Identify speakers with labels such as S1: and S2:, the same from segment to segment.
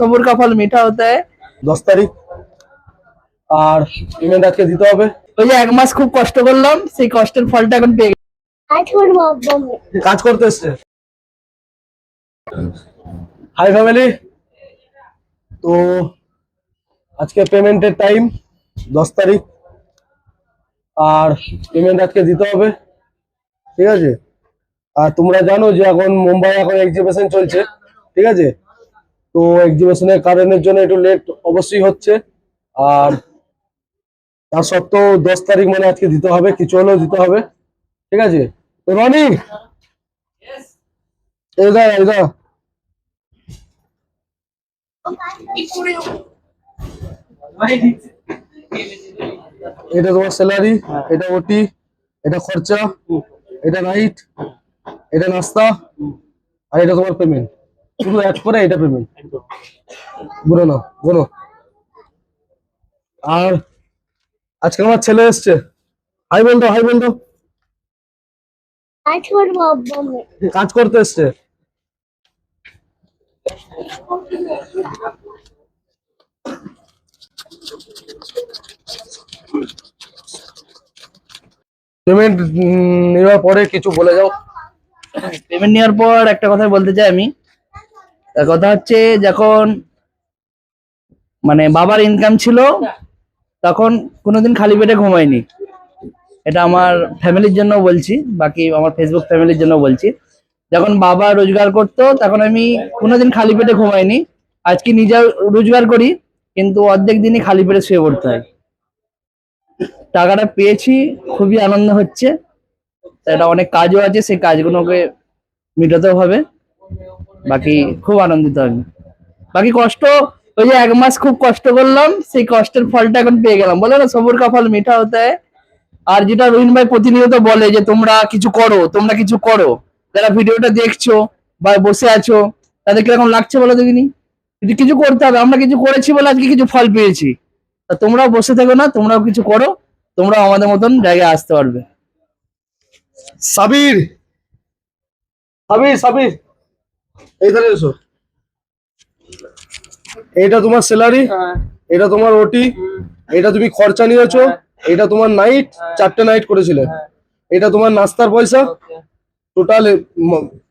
S1: সবুর কা ফল মিঠা হতে
S2: দশ তারিখ আর পেমেন্ট আজকে দিতে হবে
S1: ওই যে এক মাস খুব কষ্ট করলাম সেই কষ্টের ফলটা এখন পেয়ে
S2: কাজ করতে এসছে হাই ফ্যামিলি তো আজকে পেমেন্টের টাইম দশ তারিখ আর পেমেন্ট আজকে দিতে হবে ঠিক আছে আর তোমরা জানো যে এখন মুম্বাই এখন এক্সিবিশন চলছে ঠিক আছে তো এক্সিবিশনের কারণের জন্য একটু লেট অবশ্যই হচ্ছে আর তার সত্ত্বেও দশ তারিখ মানে আজকে দিতে হবে কিছু হলেও দিতে হবে ঠিক আছে তো রনি এটা তোমার স্যালারি এটা ওটি এটা খরচা এটা নাইট এটা নাস্তা আর এটা তোমার পেমেন্ট শুধু এক করে এটা পেমেন্ট গুলো না বোনো আর আজকে আমার ছেলে এসছে হাই বল হাই বল কাজ করতে এসছে পেমেন্ট নেওয়ার পরে কিছু বলে যাও
S1: পেমেন্ট নেওয়ার পর একটা কথা বলতে চাই আমি কথা হচ্ছে যখন মানে বাবার ইনকাম ছিল তখন কোনোদিন খালি পেটে ঘুমাইনি এটা আমার ফ্যামিলির জন্য বলছি বাকি আমার ফেসবুক ফ্যামিলির জন্য বলছি যখন বাবা রোজগার করতো তখন আমি কোনোদিন খালি পেটে ঘুমাইনি আজকে নিজের রোজগার করি কিন্তু অর্ধেক দিনই খালি পেটে শুয়ে পড়তে হয় টাকাটা পেয়েছি খুবই আনন্দ হচ্ছে এটা অনেক কাজও আছে সেই কাজগুলোকে মেটাতেও হবে বাকি আচ্ছা। খুব আনন্দিত আমি বাকি কষ্ট ওই যে এক মাস খুব কষ্ট করলাম সেই কষ্টের ফলটা এখন পেয়ে গেলাম বলে না সবুর কাফল মিঠা হতে আর যেটা রোহিন ভাই প্রতিনিয়ত বলে যে তোমরা কিছু করো তোমরা কিছু করো যারা ভিডিওটা দেখছো বা বসে আছো তাদের কিরকম লাগছে বলো দেখিনি যদি কিছু করতে হবে আমরা কিছু করেছি বলে আজকে কিছু ফল পেয়েছি তা তোমরাও বসে থাকো না তোমরাও কিছু করো তোমরাও আমাদের মতন জায়গায় আসতে পারবে
S2: সাবির সাবির সাবির এইখানে এসো এটা তোমার স্যালারি হ্যাঁ। এটা তোমার ওটি এটা তুমি খরচা নিয়েছো হ্যাঁ। এটা তোমার নাইট হ্যাঁ। চারটে নাইট করেছিলে এটা তোমার নাস্তার পয়সা টোটাল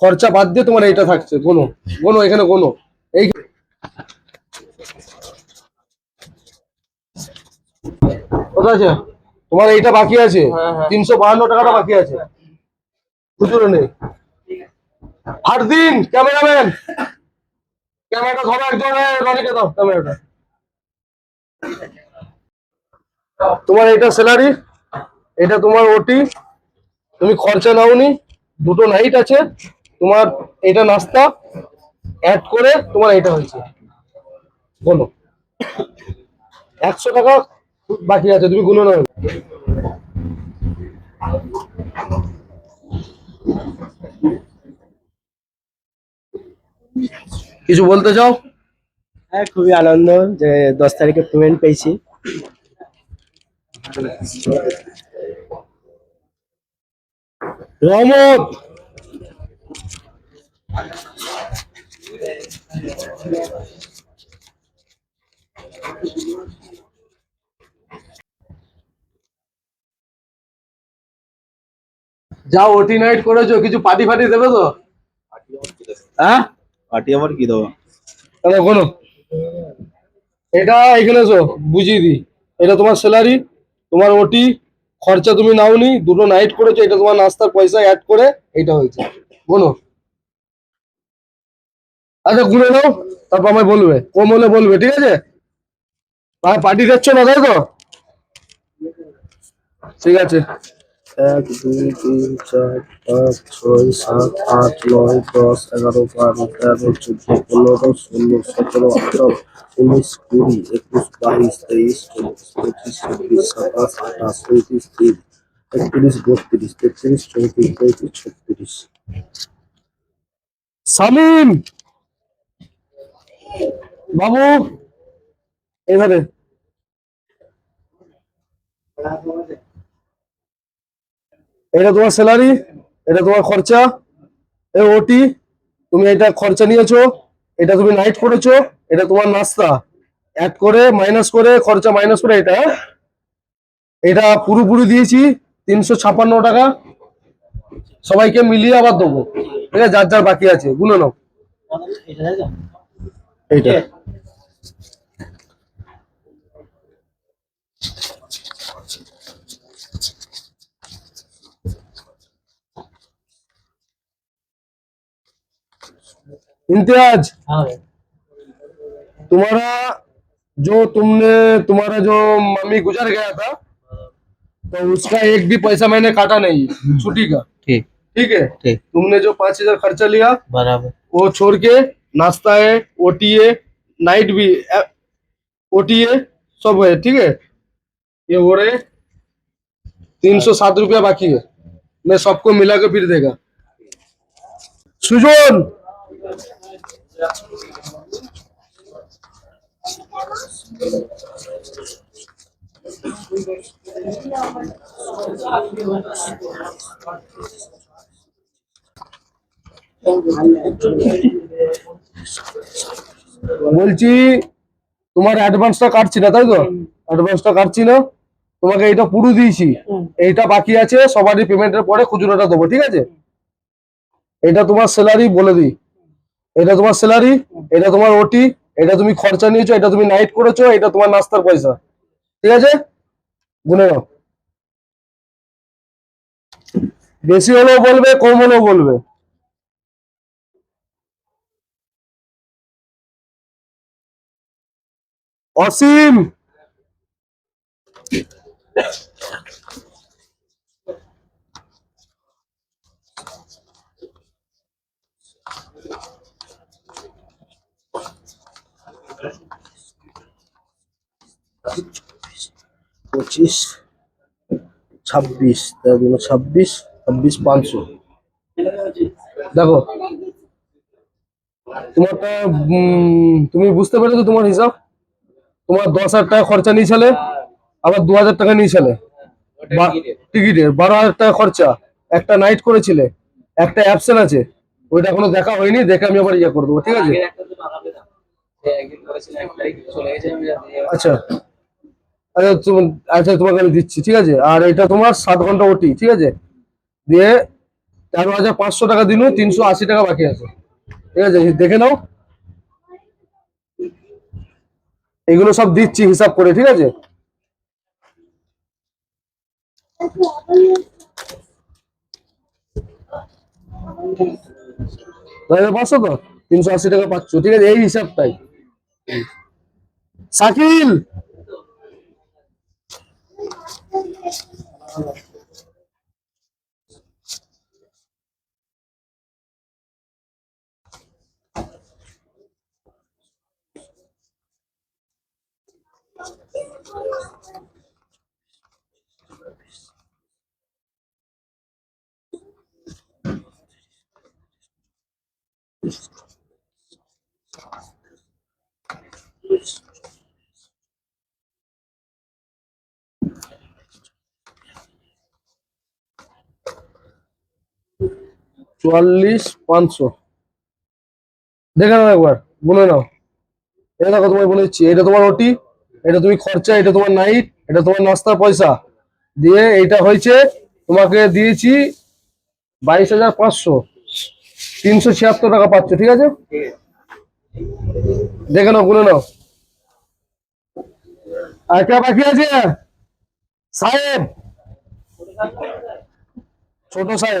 S2: খরচা বাদ দিয়ে তোমার এটা থাকছে কোনো কোনো এখানে কোনো এই তোমার এইটা বাকি আছে তিনশো বাহান্ন টাকাটা বাকি আছে খুচরো নেই হারদিন ক্যামেরাম্যান ক্যামেরাটা ধরো একজন রনিকে দাও ক্যামেরাটা তোমার এটা স্যালারি এটা তোমার ওটি তুমি খরচা নাওনি দুটো নাইট আছে তোমার এটা নাস্তা অ্যাড করে তোমার এটা হয়েছে বলো একশো টাকা বাকি আছে তুমি গুলো না কিছু বলতে চাও
S1: হ্যাঁ খুবই আনন্দ যে দশ তারিখে পেমেন্ট পেয়েছি
S2: রহমত যা ওটি নাইট করেছো কিছু পার্টি ফাটি দেবে তো হ্যাঁ পার্টি আবার কি দেওয়া দাদা বলো এটা এখানে তো বুঝিয়ে দিই এটা তোমার স্যালারি তোমার ওটি খরচা তুমি নাও নি দুটো নাইট করেছো এটা তোমার নাস্তার পয়সা অ্যাড করে এটা হয়েছে বলো আচ্ছা ঘুরে নাও তারপর আমায় বলবে কম হলে বলবে ঠিক আছে পার্টি যাচ্ছ না তাই তো ঠিক আছে এক দুই তিন চার পাঁচ ছয় সাত আট নয় দশ এগারো বারো তেরো চোদ্দ পনেরো ষোলো সতেরো আঠারো উনিশ কুড়ি একুশ বাইশ তেইশ চব্বিশ পঁচিশ ছাব্বিশ সাতাশ আঠাশ উনত্রিশ তিন একত্রিশ বত্রিশ তেত্রিশ চৌত্রিশ পঁয়ত্রিশ ছত্রিশ সালিম বাবু এভাবে এটা তোমার স্যালারি এটা তোমার খরচা এ ওটি তুমি এটা খরচা নিয়েছো এটা তুমি নাইট করেছো এটা তোমার নাস্তা অ্যাড করে মাইনাস করে খরচা মাইনাস করে এটা এটা পুরোপুরি দিয়েছি তিনশো ছাপান্ন টাকা সবাইকে মিলিয়ে আবার দেবো ঠিক আছে যার যার বাকি আছে গুনে নাও এইটা इम्तियाज हाँ। तुम्हारा जो तुमने तुम्हारा जो मम्मी गुजर गया था तो उसका एक भी पैसा मैंने काटा नहीं छुट्टी का ठीक ठीक है तुमने जो पांच हजार खर्चा लिया बराबर वो छोड़ के नाश्ता है ओटी है नाइट भी ओटी है सब है ठीक है ये हो रहे तीन सौ सात रुपया बाकी है मैं सबको मिला के फिर देगा सुजोन বলছি তোমার অ্যাডভান্সটা কাটছি না তাই তো অ্যাডভান্সটা কাটছি না তোমাকে এইটা পুরো দিয়েছি এইটা বাকি আছে সবারই পেমেন্টের পরে খুচরোটা দেবো ঠিক আছে এটা তোমার স্যালারি বলে দিই এটা তোমার স্যালারি এটা তোমার ওটি এটা তুমি খরচা নিয়েছো এটা তুমি নাইট করেছো এটা তোমার নাস্তার পয়সা ঠিক আছে গুনে নাও বেশি হলেও বলবে কম হলেও বলবে অসীম পঁচিশ ছাব্বিশ তেরো মানে ছাব্বিশ ছাব্বিশ পাঁচশো দেখো তোমার তো তুমি বুঝতে পেরেছো তোমার হিসাব তোমার দশ হাজার টাকা খরচা নিয়েছিলে আবার দু হাজার টাকা নিয়েছিলে টিকিটের বারো হাজার টাকা খরচা একটা নাইট করেছিলে একটা অ্যাপসেন আছে ওইটা এখনো দেখা হয়নি দেখে আমি আবার ইয়ে করে দেবো ঠিক আছে আচ্ছা আচ্ছা, আচ্ছা তোমাকে আমি দিচ্ছি ঠিক আছে আর এটা তোমার সাত ঘন্টা ওটি ঠিক আছে দিয়ে তেরো হাজার পাঁচশো টাকা দিনু তিনশো আশি টাকা বাকি আছে ঠিক আছে দেখে নাও এগুলো সব দিচ্ছি হিসাব করে ঠিক আছে পাঁচশো তো তিনশো আশি টাকা পাচ্ছ ঠিক আছে এই হিসাবটাই শাকিল Amém. চুয়াল্লিশ পাঁচশো দেখে নাও একবার বলে নাও এটা দেখো তোমায় বলে দিচ্ছি এটা তোমার রুটি এটা তুমি খরচা এটা তোমার নাইট এটা তোমার নাস্তার পয়সা দিয়ে এটা হয়েছে তোমাকে দিয়েছি বাইশ হাজার পাঁচশো তিনশো ছিয়াত্তর টাকা পাচ্ছ ঠিক আছে দেখে নাও গুনে নাও আর কে বাকি আছে সাহেব ছোট সাহেব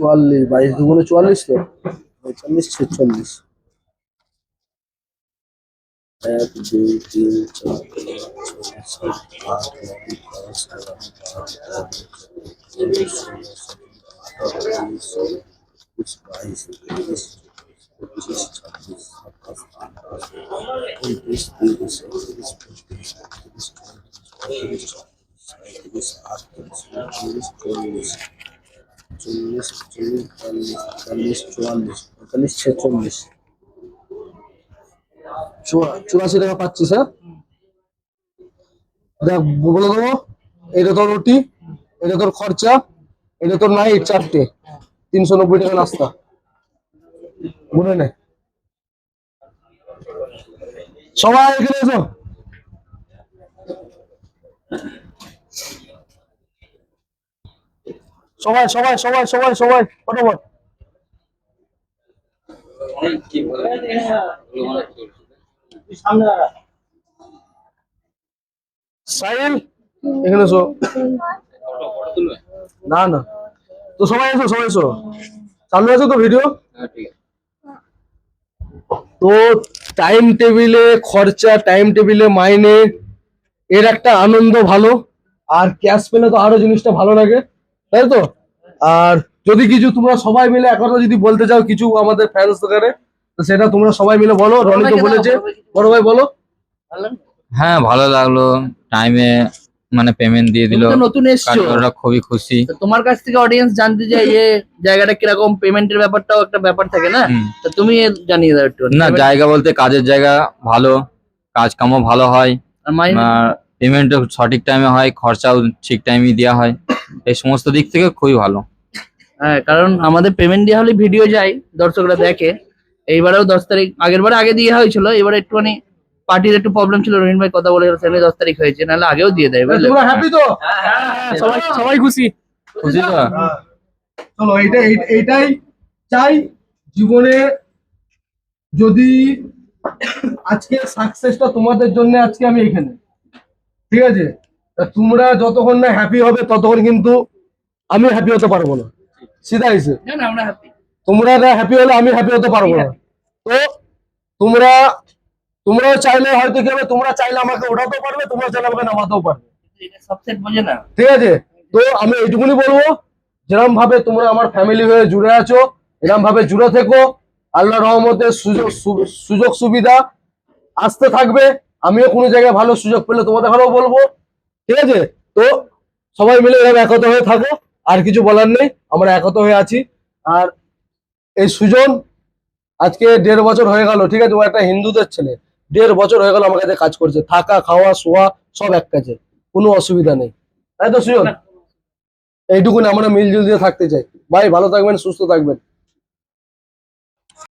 S2: চুয়াল্লিশ বাইশ দুগুণে চুয়াল্লিশ তো পঁয়তাল্লিশ ছেচল্লিশ এক দুই তিন চার বাইশ তেইশ পঁচিশ ছাব্বিশ সাতাশ আঠাশ তিরিশ চল্লিশ চল্লিশ চুয়াল্লিশ পঁয়তাল্লিশ ছেচল্লিশ চুরাশি টাকা পাচ্ছি স্যার দেখ বলে দেবো এটা তোর রুটি এটা তোর খরচা এটা তোর নাই চারটে তিনশো নব্বই টাকা নাস্তা মনে নেই সবাই এখানে এসো সবাই সবাই সবাই সবাই সবাই ফটাফট না না তো সবাই এসো সবাই এসো চালু আছো তো ভিডিও তো টাইম টেবিলে খরচা টাইম টেবিলে মাইনে এর একটা আনন্দ ভালো আর ক্যাশ পেলে তো আরো জিনিসটা ভালো লাগে তাই তো আর যদি কিছু তোমরা সবাই মিলে একথা যদি বলতে চাও কিছু আমাদের ফ্যান্স দোকানে তো সেটা তোমরা সবাই মিলে বলো রনি তো বলেছে বড় ভাই বলো
S3: হ্যাঁ ভালো লাগলো টাইমে মানে পেমেন্ট দিয়ে দিল নতুন এসছো ওরা খুবই খুশি
S1: তোমার কাছ থেকে অডিয়েন্স জানতে চাই যে জায়গাটা কিরকম পেমেন্টের ব্যাপারটাও একটা ব্যাপার থাকে না তো তুমি জানিয়ে দাও একটু
S3: না জায়গা বলতে কাজের জায়গা ভালো কাজ কামও ভালো হয় আর পেমেন্টও সঠিক টাইমে হয় খরচাও ঠিক টাইমে দেওয়া হয় এই সমস্ত দিক থেকে খুবই ভালো
S1: হ্যাঁ কারণ আমাদের পেমেন্ট দেওয়া হলে ভিডিও যায় দর্শকরা দেখে এইবারেও দশ তারিখ আগের বারে আগে দিয়ে হয়েছিল এবারে একটুখানি পার্টির একটু প্রবলেম ছিল রহিম ভাই কথা বলে সেখানে দশ তারিখ হয়েছে নাহলে আগেও দিয়ে দেয়
S2: বুঝলে হ্যাপি তো হ্যাঁ, হ্যাঁ, হ্যাঁ, সবাই সবাই খুশি খুশি তো চলো এইটা এইটাই চাই জীবনে যদি আজকে সাকসেসটা তোমাদের জন্য আজকে আমি এখানে ঠিক আছে তোমরা যতক্ষণ না হ্যাপি হবে ততক্ষণ কিন্তু আমি হ্যাপি হতে পারবো না সিধা হিসেবে তোমরা না হ্যাপি হলে আমি হ্যাপি হতে পারবো না তো তোমরা তোমরাও চাইলে হয়তো কি হবে তোমরা চাইলে আমাকে ওঠাতেও পারবে তোমরা চাইলে আমাকে নামাতেও পারবে ঠিক আছে তো আমি এইটুকুনি বলবো যেরম ভাবে তোমরা আমার ফ্যামিলি হয়ে জুড়ে আছো এরম ভাবে জুড়ে থেকো আল্লাহ রহমতের সুযোগ সুযোগ সুবিধা আসতে থাকবে আমিও কোনো জায়গায় ভালো সুযোগ পেলে তোমাদের ভালো বলবো ঠিক আছে তো সবাই মিলে এভাবে একত হয়ে থাকো আর কিছু বলার নেই আমরা একত হয়ে আছি আর এই সুজন আজকে দেড় বছর হয়ে গেল ঠিক আছে ও একটা হিন্দুদের ছেলে দেড় বছর হয়ে গেল আমার কাছে কাজ করছে থাকা খাওয়া শোয়া সব এক কাজে কোনো অসুবিধা নেই তাই তো সুজন এইটুকুনি আমরা মিলজুল দিয়ে থাকতে চাই ভাই ভালো থাকবেন সুস্থ থাকবেন